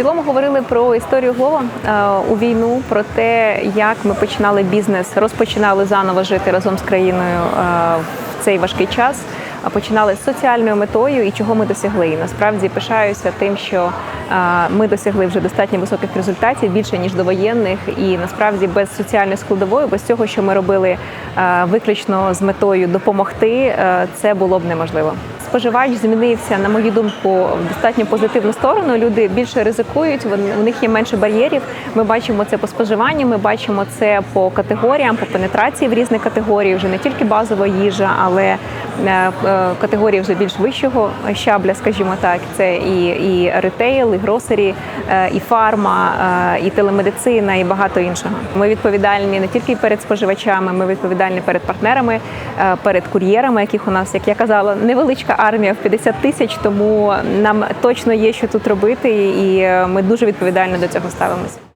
цілому говорили про історію Глова е, у війну, про те, як ми починали бізнес, розпочинали заново жити разом з країною е, в цей важкий час. А починали з соціальною метою і чого ми досягли. І насправді пишаюся тим, що е, ми досягли вже достатньо високих результатів більше ніж довоєнних. І насправді без соціальної складової, без цього, що ми робили виключно з метою допомогти, це було б неможливо. Споживач змінився, на мою думку, в достатньо позитивну сторону. Люди більше ризикують, у них є менше бар'єрів. Ми бачимо це по споживанню, ми бачимо це по категоріям, по пенетрації в різних категоріях, вже не тільки базова їжа, але категорії вже більш вищого щабля, скажімо так. Це і, і ретейл, і гросері, е, і фарма, е, і телемедицина, і багато іншого. Ми відповідальні не тільки перед споживачами, ми відповідальні перед партнерами, е, перед кур'єрами, яких у нас, як я казала, невеличка армія в 50 тисяч, тому нам точно є що тут робити, і е, ми дуже відповідально до цього ставимося.